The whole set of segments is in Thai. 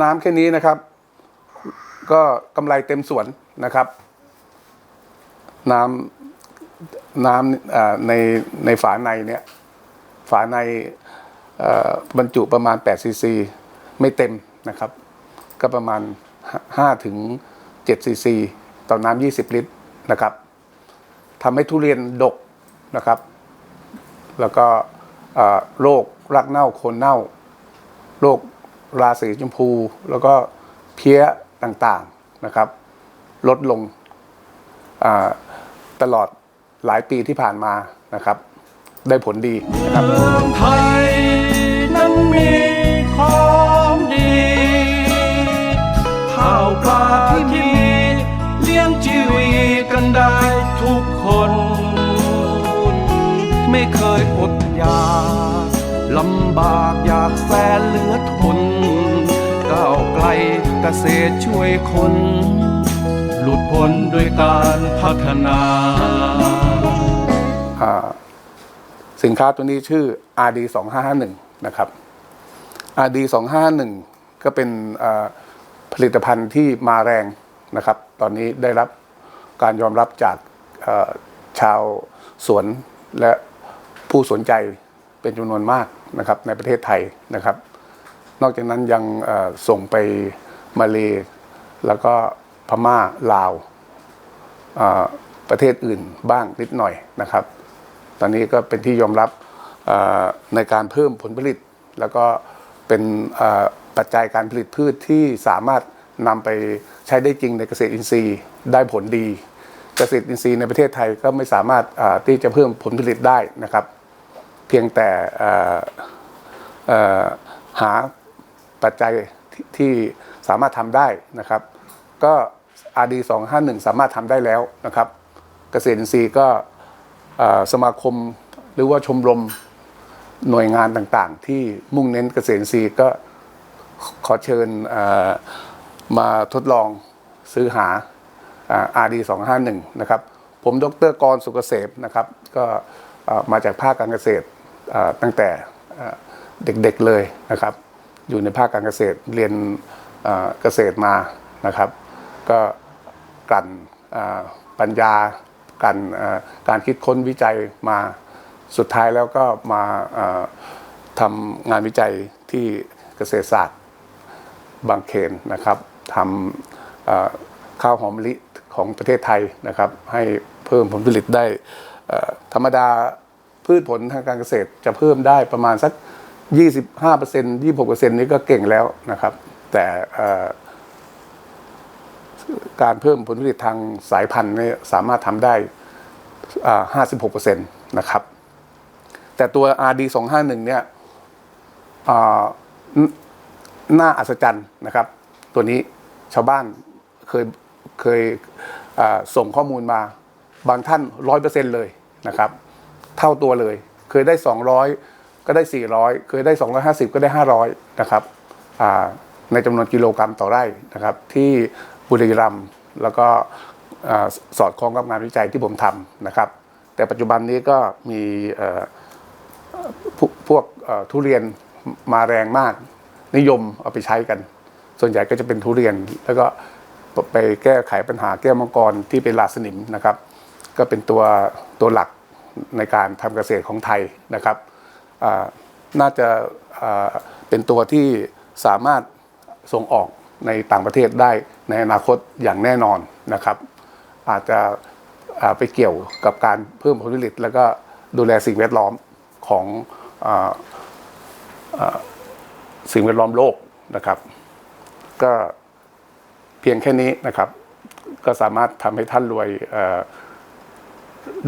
น้ำแค่นี้นะครับ ก็กำไรเต็มสวนนะครับ น้ำน้ำในในฝาในเนี่ยฝาในบรรจุประมาณ8ซีซีไม่เต็มนะครับ ก็ประมาณ5ถึง7ซีซีต่อน้ำ20 ลิตรนะครับทำให้ทุเรียนดกนะครับ แล้วก็โรครากเน่าโคนเน่าโรค ราสีชมพู แล้วก็เพี้ยต่างๆนะครับ ลดลงตลอดหลายปีที่ผ่านมานะครับ ได้ผลดีนะครับไทยนั้นมีของดีข้าวปลาที่มีเลี้ยงชีวีกันได้ทุกคน ไม่เคยอดอยากลำบากอยากแสนเหลือทน เกษตรช่วยคน หลุดพ้นด้วยการพัฒนาอ่าสินค้าตัวนี้ชื่อ RD 2551นะครับ RD 2551ก็เป็นผลิตภัณฑ์ที่มาแรงนะครับ ตอนนี้ได้รับการยอมรับจากชาวสวนและผู้สนใจเป็นจำนวนมากนะครับในประเทศไทยนะครับ นอกจากนั้นยังส่งไปมาเลแล้วก็พม่าลาวประเทศอื่นบ้างนิดหน่อยนะครับ ตอนนี้ก็เป็นที่ยอมรับในการเพิ่มผลผลิต แล้วก็เป็นปัจจัยการผลิตพืชที่สามารถนำไปใช้ได้จริงในเกษตรอินทรีย์ได้ผลดี เกษตรอินทรีย์ในประเทศไทยก็ไม่สามารถที่จะเพิ่มผลผลิตได้นะครับ เพียงแต่หา ปัจจัยที่สามารถทำได้นะครับ ก็ RD 251สามารถทำได้แล้วนะครับ เกษตรอินทรีย์ก็สมาคมหรือว่าชมรมหน่วยงานต่างๆ ที่มุ่งเน้นเกษตรอินทรีย์ก็ขอเชิญมาทดลองซื้อหาอ่า RD 251นะครับ ผมดรกรสุกเกษมนะครับ ก็มาจากภาคการเกษตรตั้งแต่เด็กๆเลยนะครับ อยู่ในภาคการเกษตรเรียนเกษตรมานะครับ ก็กลั่นปัญญากลั่นการคิดค้นวิจัยมาสุดท้ายแล้วก็มาทำงานวิจัยที่เกษตรศาสตร์บางเขนนะครับทำข้าวหอมมะลิของประเทศไทยนะครับ ให้เพิ่มผลผลิตได้ธรรมดาพืชผลทางการเกษตรจะเพิ่มได้ประมาณสัก 25% 26%นี้ก็เก่งแล้วนะครับ แต่การเพิ่มผลผลิตทางสายพันธุ์นี่สามารถทำได้ห้าสิบหกเปอ่า56%นตนะครับ แต่ตัว RD 251เนี่ยอ่าน่น่าอัศจรรย์นะครับ ตัวนี้ชาวบ้านเคยเคยส่งข้อมูลมาบางท่าน100%เปอร์เซ็นเลยนะครับ เท่าตัวเลย เคยได้200 ก็ได้ 400 เคยได้ 250 ก็ได้ 500 นะครับในจำนวนกิโลกรรัมต่อไร่นะครับ ที่บุรีรัมย์แล้วก็สอดคล้องกับงานวิจัยที่ผมทำนะครับ แต่ปัจจุบันนี้ก็มีพวกทุเรียนมาแรงมาก นิยมเอาไปใช้กัน ส่วนใหญ่ก็จะเป็นทุเรียน แล้วก็ไปแก้ไขปัญหาแก้มังกรที่เป็นลาสนิมนะครับ ก็เป็นตัวตัวหลักในการทำเกษตรของไทยนะครับ น่าจะเป็นตัวที่สามารถส่งออกในต่างประเทศได้ในอนาคตอย่างแน่นอนนะครับ อาจจะไปเกี่ยวกับการเพิ่มผลผลิต แล้วก็ดูแลสิ่งแวดล้อมของออสิ่งแวดล้อมโลกนะครับ ก็เพียงแค่นี้นะครับ ก็สามารถทำให้ท่านรวย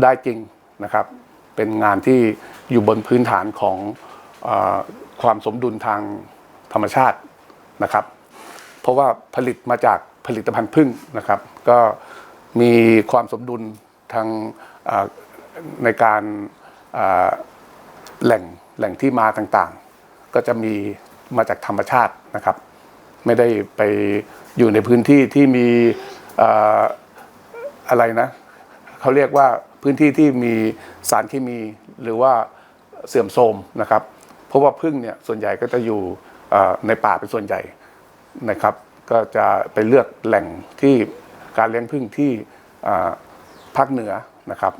ได้จริงนะครับ เป็นงานที่อยู่บนพื้นฐานของอความสมดุลทางธรรมชาตินะครับ เพราะว่าผลิตมาจากผลิตภัณฑ์พึ่งนะครับ ก็มีความสมดุลทางในการแหล่งแหล่งที่มาต่างๆ ก็จะมีมาจากธรรมชาตินะครับ ไม่ได้ไปอยู่ในพื้นที่ที่มีออะไรนะเขาเรียกว่า พื้นที่ที่มีสารเคมีหรือว่าเสื่อมโทรมนะครับเพราะว่าพึ่งเนี่ยส่วนใหญ่ก็จะอยู่ในป่าเป็นส่วนใหญ่นะครับ ก็จะไปเลือกแหล่งที่การเลี้ยงผึ้งที่ภาคเหนือนะครับ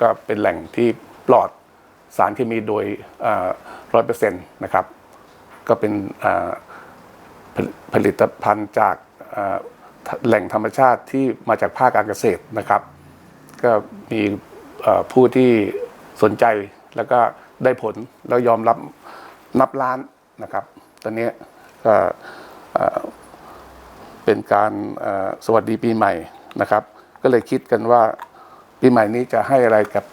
ก็เป็นแหล่งที่ปลอดสารเคมีโดยร้อยเปอร์เซ็นต์นะครับ ก็เป็นผลิตภัณฑ์จากแหล่งธรรมชาติที่มาจากภาคการเกษตรนะครับ ก็มีผู้ที่สนใจแล้วก็ได้ผลแล้วยอมรับนับล้านนะครับ ตอนนี้ก็เป็นการสวัสดีปีใหม่นะครับ ก็เลยคิดกันว่าปีใหม่นี้จะให้อะไรกับ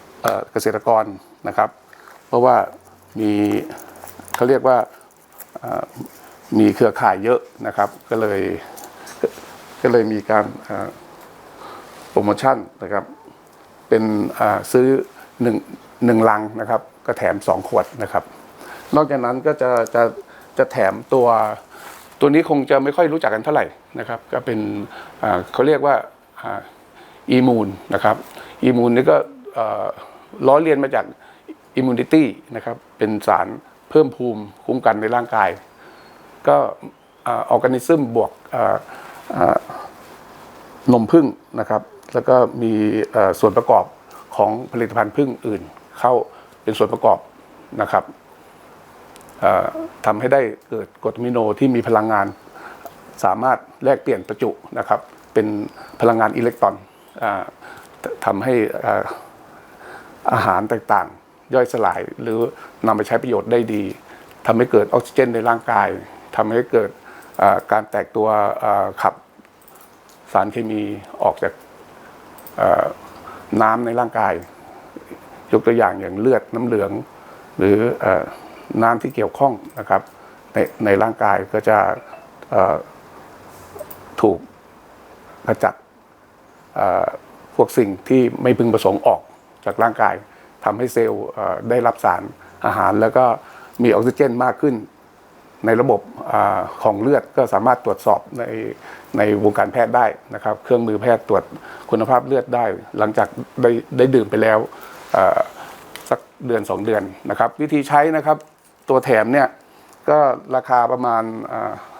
เกษตรกรนะครับ เพราะว่ามีเขาเรียกว่ามีเครือข่ายเยอะนะครับ ก็เลยก็เลยมีการโปรโมชั่นนะครับ เป็นซื้อหนึ่งหนึ่งลังนะครับ ก็แถมสองขวดนะครับ นอกจากนั้นก็จะจะจะแถมตัวตัวนี้คงจะไม่ค่อยรู้จักกันเท่าไหร่นะครับ ก็เป็นเขาเรียกว่าอีมูนนะครับอีมูนนี่ก็ล้อเลียนมาจากอิมมูนิตี้นะครับเป็นสารเพิ่มภูมิคุ้มกันในร่างกาย ก็ออร์แกนิซึมบวกนมผึ้งนะครับ แล้วก็มีส่วนประกอบของผลิตภัณฑ์ผึ้งอื่น เข้าเป็นส่วนประกอบนะครับทำให้ได้เกิดกรดมิโนที่มีพลังงาน สามารถแลกเปลี่ยนประจุนะครับ เป็นพลังงานอิเล็กตรอนอทำให้อาอาหารต่างๆ ย่อยสลายหรือนำไปใช้ประโยชน์ได้ดีทำให้เกิดออกซิเจนในร่างกายทำให้เกิดการแตกตัวขับสารเคมีออกจาก น้ำในร่างกาย ยกตัวอย่างอย่างเลือดน้ำเหลือง หรืออน้ำที่เกี่ยวข้องนะครับ ในในร่างกายก็จะถูกกระจัดพวกสิ่งที่ไม่พึงประสงค์ออกจากร่างกายทำให้เซลล์ได้รับสารอาหาร แล้วก็มีออกซิเจนมากขึ้น ในระบบอของเลือดก็สามารถตรวจสอบในในวงการแพทย์ได้นะครับ เครื่องมือแพทย์ตรวจคุณภาพเลือดได้ หลังจากได้ได้ดื่มไปแล้วสักเดือน 2 เดือนนะครับ วิธีใช้นะครับตัวแถมเนี่ยก็ราคาประมาณอ่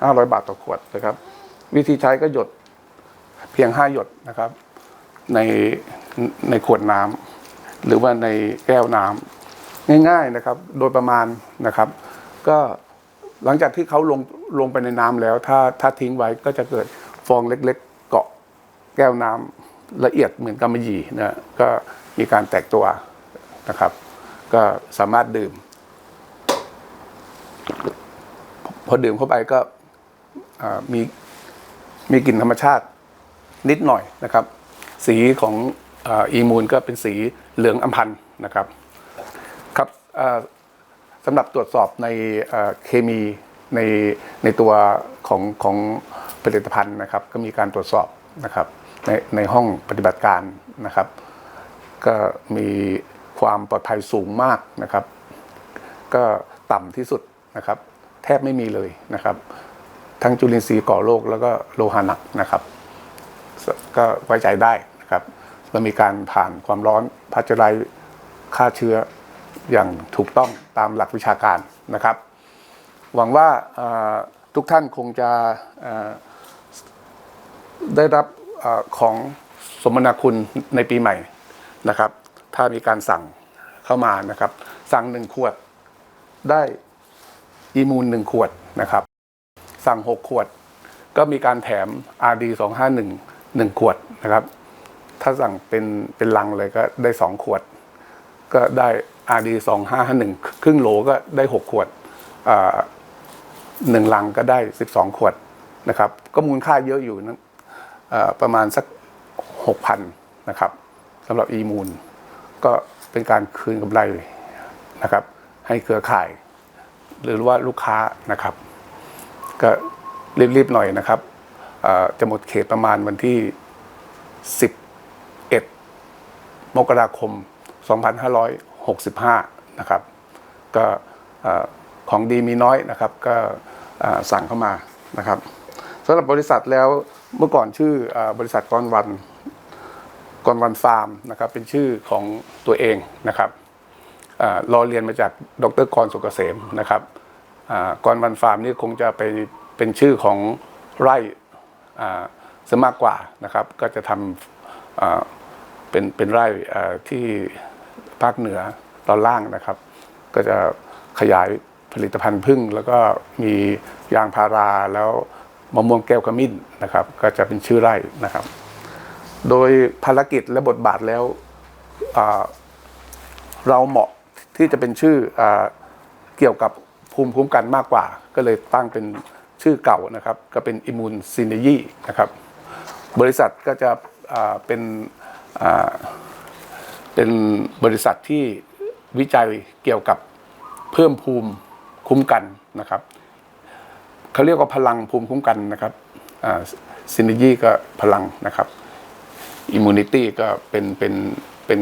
า500 บาทต่อขวดนะครับ วิธีใช้ก็หยดเพียง 5 หยดนะครับ ในในขวดน้ำหรือว่าในแก้วน้ำง่ายๆนะครับ โดยประมาณนะครับ ก็ หลังจากที่เขาลงลงไปในน้ำแล้ว ถ้าถ้าทิ้งไว้ก็จะเกิดฟองเล็ก ๆ เกาะแก้วน้ำละเอียดเหมือนกำมะหยี่นะก็มีการแตกตัวนะครับ ก็สามารถดื่ม พอดื่มเข้าไปก็มีมีกลิ่นธรรมชาตินิดหน่อยนะครับ สีของอ,อีมูลก็เป็นสีเหลืองอำพันนะครับครับอ่า สำหรับตรวจสอบในเคมีในในตัวของของผลิตภัณฑ์นะครับ ก็มีการตรวจสอบนะครับในในห้องปฏิบัติการนะครับ ก็มีความปลอดภัยสูงมากนะครับ ก็ต่ำที่สุดนะครับ แทบไม่มีเลยนะครับ ทั้งจุลินทรีย์ก่อโรคแล้วก็โลหะหนักนะครับ ก็ไว้ใจได้นะครับเรามีการผ่านความร้อนพัชไรฆ่าเชื้อ อย่างถูกต้องตามหลักวิชาการนะครับ หวังว่าทุกท่านคงจะได้รับอของสมนาคุณในปีใหม่นะครับ ถ้ามีการสั่งเข้ามานะครับ สั่งหนึ่งขวดได้อีมูลหนึ่งขวดนะครับ สั่ง6ขวด ก็มีการแถม RD 251 1 ขวดนะครับ ถ้าสั่งเป็นเป็นลังเลยก็ได้2ขวด ก็ได้ RD 2551ครึ่งโหลก็ได้ 6 ขวดหนึ่งลังก็ได้ 12 ขวดนะครับ ก็มูลค่าเยอะอยู่นะประมาณสัก 6,000นะครับสำหรับอีมูล ก็เป็นการคืนกำไรนะครับ ให้เครือข่าย หรือว่าลูกค้านะครับ ก็รีบๆหน่อยนะครับจะหมดเขตประมาณวันที่11มกราคม 65 นะครับ ก็ของดีมีน้อยนะครับ ก็สั่งเข้ามานะครับสำหรับบริษัทแล้วเมื่อก่อนชื่อบริษัทกรวันกรวันฟาร์มนะครับ เป็นชื่อของตัวเองนะครับรอเรียนมาจากดรกรสุกเกษมนะครับกอ่ากรวันฟาร์มนี่คงจะไปเป็นชื่อของไร่ซะมากกว่านะครับ ก็จะทำเป็นเป็นไร่ที่ ภาคเหนือตอนล่างนะครับ ก็จะขยายผลิตภัณฑ์พึ่ง แล้วก็มียางพาราแล้วมะม่วงแก้วขมิ้นนะครับ ก็จะเป็นชื่อไร่นะครับ โดยภารกิจและบทบาทแล้วเราเหมาะที่จะเป็นชื่ออเกี่ยวกับภูมิคุ้มกันมากกว่า ก็เลยตั้งเป็นชื่อเก่านะครับ ก็เป็นอิมูนซินยีนะครับ บริษัทก็จะเป็น เป็นบริษัทที่วิจัยเกี่ยวกับเพิ่มภูมิคุ้มกันนะครับเขาเรียกว่าพลังภูมิคุ้มกันนะครับซินยีก็พลังนะครับอิมมูนิตี้ก็เป็นเป็นเป็น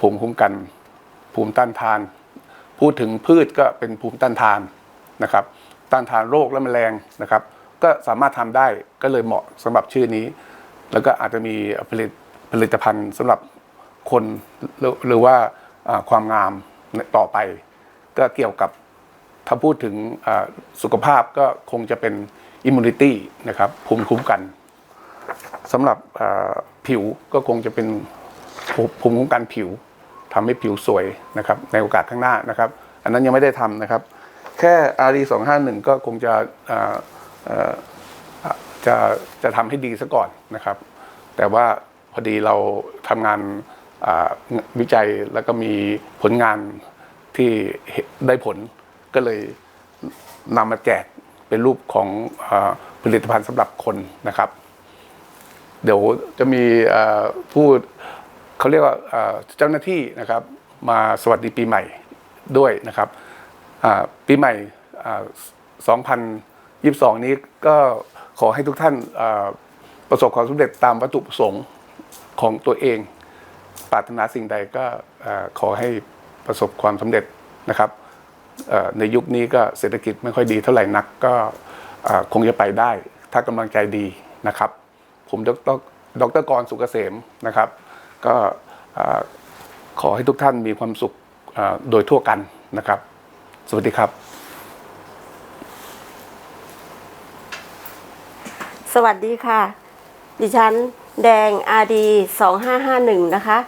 ภูมิคุ้มกัน ภูมิต้านทาน พูดถึงพืชก็เป็นภูมิต้านทานนะครับ ต้านทานโรคและแมลงนะครับ ก็สามารถทำได้ก็เลยเหมาะสำหรับชื่อนี้ แล้วก็อาจจะมีผลิต ผลิตภัณฑ์สำหรับคนหรือว่าความงามต่อไป ก็เกี่ยวกับถ้าพูดถึงสุขภาพก็คงจะเป็นอิมมูนิตี้นะครับภูมิคุ้มกันสำหรับผิวก็คงจะเป็นภูมิคุ้มกันผิวทำให้ผิวสวยนะครับ ในโอกาสข้างหน้านะครับ อันนั้นยังไม่ได้ทำนะครับ แค่ RD 2 5 1ก็คงจะอ่าเอ่ออะจะจะทำให้ดีซะก่อนนะครับ แต่ว่า พอดีเราทำงานวิจัยแล้วก็มีผลงานที่ได้ผลก็เลยนำมาแจกเป็นรูปของอผลิตภัณฑ์สำหรับคนนะครับ เดี๋ยวจะมีผู้เขาเรียกว่าเจ้าหน้าที่นะครับ มาสวัสดีปีใหม่ด้วยนะครับปีใหม่อ่า2022 นี้ก็ขอให้ทุกท่านประสบความสำเร็จตามวัตถุประสงค์ ของตัวเอง ปรารถนาสิ่งใดก็ขอให้ประสบความสำเร็จนะครับในยุคนี้ก็เศรษฐกิจไม่ค่อยดีเท่าไหร่นักก็คงจะไปได้ ถ้ากำลังใจดีนะครับ ผมดรดรกรสุกเกษมนะครับ ก็ขอให้ทุกท่านมีความสุขโดยทั่วกันนะครับ สวัสดีครับ สวัสดีค่ะ ดิฉัน แดงอาดี2551 นะคะ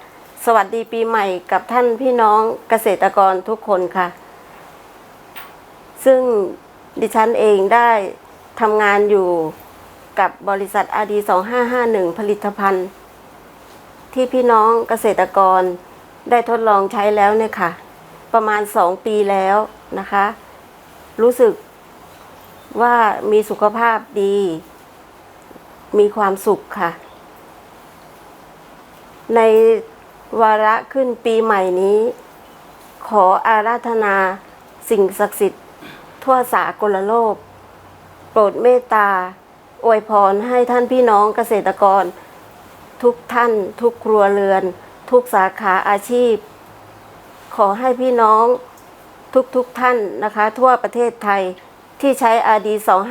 สวัสดีปีใหม่กับท่านพี่น้องเกษตรกรทุกคนค่ะ ซึ่งดิฉันเองได้ทำงานอยู่กับบริษัทอาดี2551 ผลิตภัณฑ์ ที่พี่น้องเกษตรกรได้ทดลองใช้แล้วเนี่ยค่ะ ประมาณ 2 ปีแล้วนะคะ รู้สึกว่ามีสุขภาพดี มีความสุขค่ะ ในวาระขึ้นปีใหม่นี้ ขออาราธนาสิ่งศักดิ์สิทธิ์ ทั่วสากลโลก โปรดเมตตา อวยพรให้ท่านพี่น้องเกษตรกร ทุกท่านทุกครัวเรือน ทุกสาขาอาชีพ ขอให้พี่น้องทุกๆทท่านนะคะ ทั่วประเทศไทยที่ใช้ RD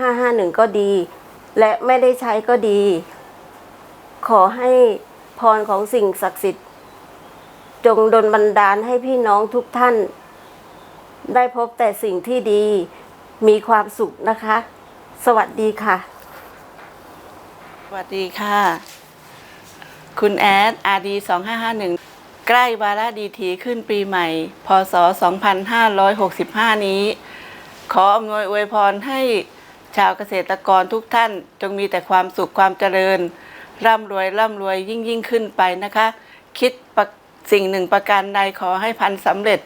2551 ก็ดี และไม่ได้ใช้ก็ดี ขอให้ พรของสิ่งศักดิ์สิทธิ์ จงดลบันดาลให้พี่น้องทุกท่าน ได้พบแต่สิ่งที่ดีมีความสุขนะคะ สวัสดีค่ะ สวัสดีค่ะ คุณแอดอาดี2551 ใกล้วาระดีทีขึ้นปีใหม่ พศ 2565 นี้ ขออำนวยอวยพรให้ชาวเกษตรกรทุกท่าน จงมีแต่ความสุขความเจริญ ร่ำรวยร่ำรวยยิ่งยิ่งขึ้นไปนะคะ คิดสิ่งหนึ่งประการใดขอให้พันสำเร็จ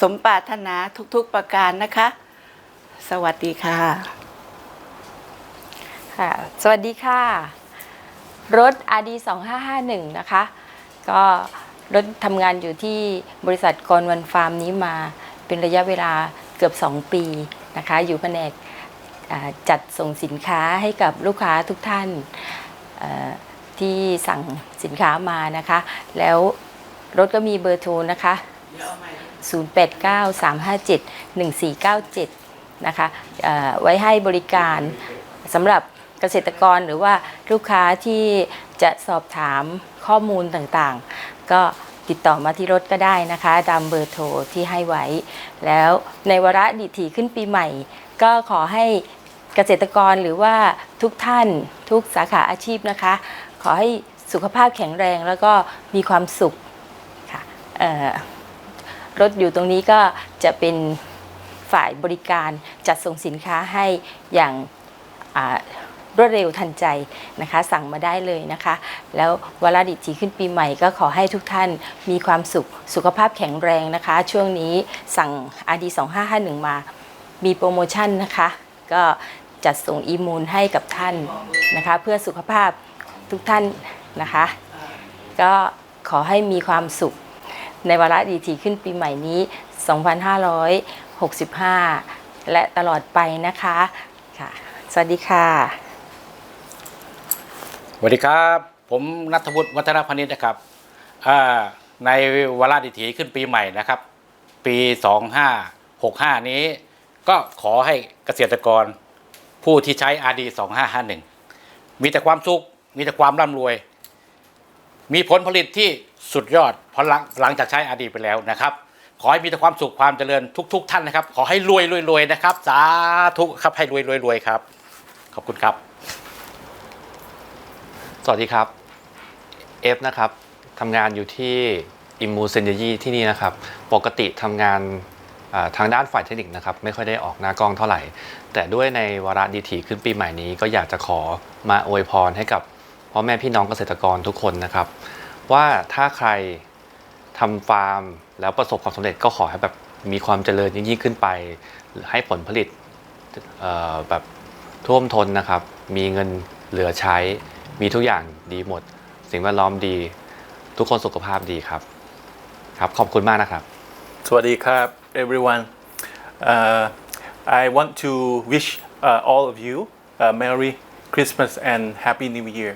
สมปรารถนาทุกๆประการนะคะ สวัสดีค่ะค่ะ สวัสดีค่ะ รถ RD 2551 นะคะ ก็รถทำงานอยู่ที่บริษัทกรวันฟาร์มนี้มาเป็นระยะเวลาเกือบ 2 ปีนะคะ อยู่แผนกจัดส่งสินค้าให้กับลูกค้าทุกท่านอ ที่สั่งสินค้ามานะคะ แล้วรถก็มีเบอร์โทรนะคะ 0893571497 นะคะเอ่อไว้ให้บริการสำหรับเกษตรกรหรือว่าลูกค้าที่จะสอบถามข้อมูลต่างๆ ก็ติดต่อมาที่รถก็ได้นะคะตามเบอร์โทรที่ให้ไว้ แล้วในวาระดิถีขึ้นปีใหม่ ก็ขอให้เกษตรกรหรือว่าทุกท่านทุกสาขาอาชีพนะคะ อให้สุขภาพแข็งแรงแล้วก็มีความสุขค่ะรถอยู่ตรงนี้ก็จะเป็นฝ่ายบริการจัดส่งสินค้าให้อย่างรวดเร็วทันใจนะคะ สั่งมาได้เลยนะคะ แล้ววาระดิถีขึ้นปีใหม่ก็ขอให้ทุกท่านมีความสุขสุขภาพแข็งแรงนะคะ ช่วงนี้สั่ง RD 2551 มามีโปรโมชั่นนะคะ ก็จัดส่งอีมูลให้กับท่านนะคะ เพื่อสุขภาพ ทุกท่านนะคะ ก็ขอให้มีความสุขในวาระดีทีขึ้นปีใหม่นี้ 2565 และตลอดไปนะคะค่ะ สวัสดีค่ะ สวัสดีครับ ผมนัทวุฒิวัฒนพนิชนะครับอ่าในวาระดิถีขึ้นปีใหม่นะครับ ปี 2565 นี้ ก็ขอให้เกษตรกรผู้ที่ใช้ RD 2551 มีแต่ความสุข มีแต่ความร่ำรวย มีผลผลิตที่สุดยอดพอหลังหลังจากใช้ RD ไปแล้วนะครับ ขอให้มีแต่ความสุขความเจริญทุก ๆ ท่านนะครับ ขอให้รวยรวยรวยนะครับ สาธุครับให้รวยรวยรวยครับ ขอบคุณครับ สวัสดีครับ เอฟนะครับทำงานอยู่ที่อิมมูเซนยีที่นี่นะครับ ปกติทำงานทางด้านฝ่ายเทคนิคนะครับ ไม่ค่อยได้ออกหน้ากล้องเท่าไหร่ แต่ด้วยในวาระดีถีขึ้นปีใหม่นี้ก็อยากจะขอมาอวยพรให้กับ พ่อแม่พี่น้องเกษตรกรทุกคนนะครับ ว่าถ้าใครทำฟาร์มแล้วประสบความสำเร็จก็ขอให้แบบมีความเจริญยิ่งขึ้นไปให้ผลผลิตแบบท่วมท้นนะครับ มีเงินเหลือใช้ มีทุกอย่างดีหมด สิ่งแวดล้อมดี ทุกคนสุขภาพดีครับ ครับ ขอบคุณมากนะครับ Swadee Krab, everyone. Uh, I want to wish uh, all of you uh, Merry Christmas and Happy New Year.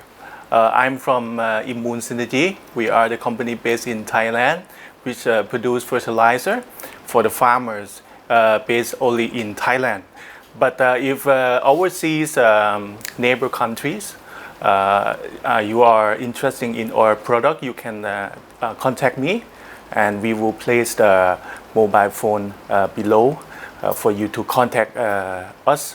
Uh, I'm from uh, Synergy. We are the company based in Thailand, which uh, produce fertilizer for the farmers uh, based only in Thailand. But uh, if uh, overseas um, neighbor countries, uh, uh, you are interested in our product, you can uh, uh, contact me and we will place the mobile phone uh, below uh, for you to contact uh, us.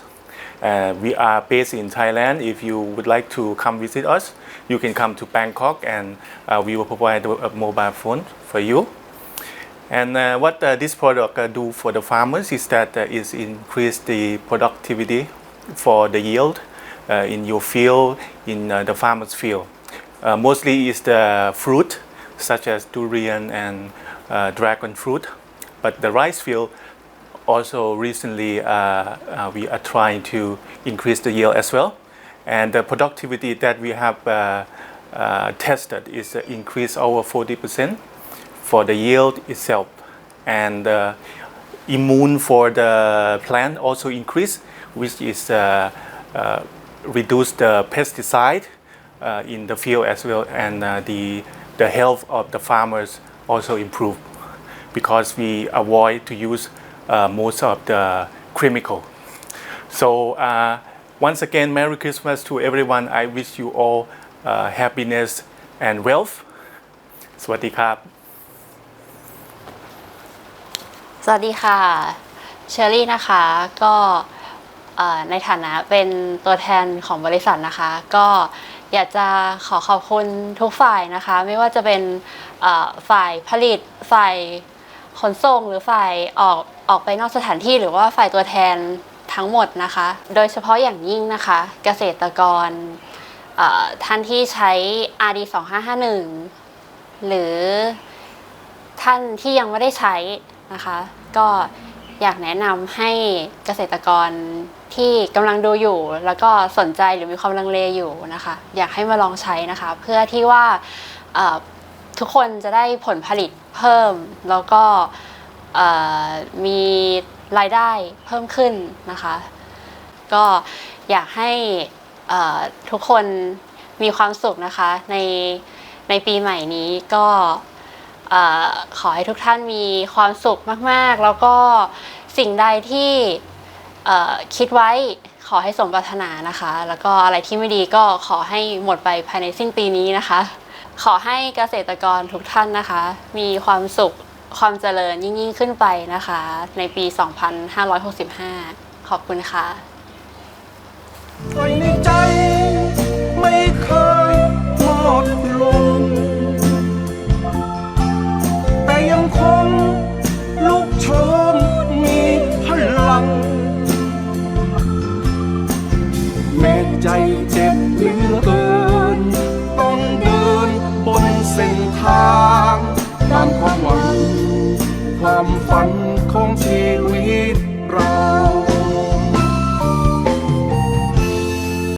Uh, we are based in Thailand. If you would like to come visit us, you can come to Bangkok and uh, we will provide a mobile phone for you. And uh, what uh, this product uh, do for the farmers is that uh, is increase the productivity for the yield uh, in your field, in uh, the farmer's field. Uh, mostly is the fruit such as durian and uh, dragon fruit, but the rice field also recently uh, uh, we are trying to increase the yield as well. And the productivity that we have uh, tested is increased over 40% for the yield itself. And immune for the plant also increased, which is reduce the pesticide in the field as well, and the the health of the farmers also improve because we avoid to use uh, most of the chemical. So uh, once again, Merry Christmas to everyone. I wish you all uh, happiness and wealth. สวัสดีครับ สวัสดีค่ะเชอรี่นะคะ ก็อ่อในฐานะเป็นตัวแทนของบริษัทนะคะ ก็อยากจะขอขอบคุณทุกฝ่ายนะคะ ไม่ว่าจะเป็นอ่อฝ่ายผลิต ฝ่ายขนส่งหรือฝ่ายออก ออกไปนอกสถานที่หรือว่าฝ่ายตัวแทนทั้งหมดนะคะ โดยเฉพาะอย่างยิ่งนะคะ เกษตรกรท่านที่ใช้ RD 2551 หรือท่านที่ยังไม่ได้ใช้นะคะ ก็อยากแนะนำให้เกษตรกรที่กำลังดูอยู่ แล้วก็สนใจหรือมีความลังเลอยู่นะคะ อยากให้มาลองใช้นะคะ เพื่อที่ว่าทุกคนจะได้ผลผลิตเพิ่มแล้วก็ มีรายได้เพิ่มขึ้นนะคะ ก็อยากให้ทุกคนมีความสุขนะคะในในปีใหม่นี้ก็ขอให้ทุกท่านมีความสุขมาก ๆ แล้วก็สิ่งใดที่คิดไว้ขอให้สมปรารถนานะคะ แล้วก็อะไรที่ไม่ดีก็ขอให้หมดไปภายในสิ้นปีนี้นะคะ ขอให้เกษตรกรทุกท่านนะคะ มีความสุข ความเจริญยิ่งๆขึ้นไปนะคะ ในปี 2565 ขอบคุณค่ะ